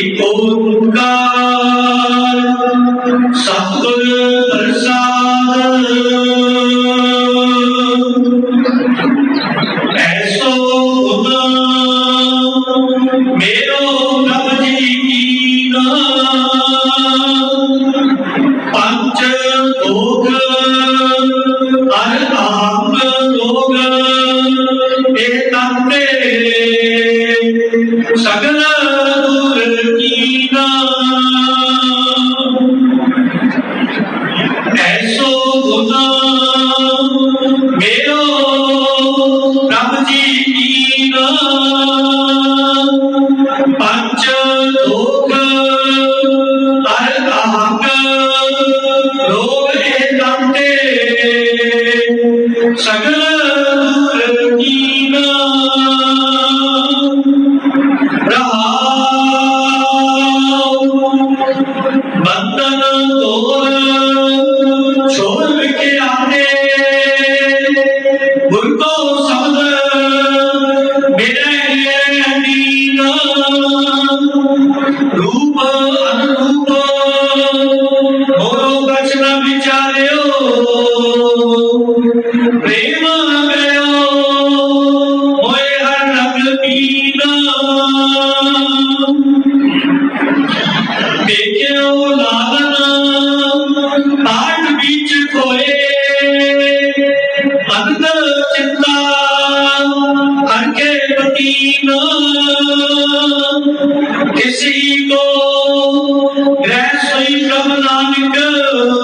இப்போங்கால் சத்குரு பிரசாத ऐसो खुदा मेरो प्रभु जी की ना पंच ਪੰਚ ਦੁਖ ਹਰ ਅਹੰਗ ਲੋਭ ਇਹ ਤੰਤੇ ਸਗਲ ਬੰਦਨ ਤੋਰ ਛੋੜ ਕੇ ਆਨੇ ਗੁਰ ਕੋ রূপ রূপ। বড় বচন বিচারেও, প্রেম মেও ওই হর নকল পীনা দেখেও লাগনা, তার বীজ খোয়ে। अंदर चिंता हर के जीना किसी को ग्रह स्वयं प्रभु नानक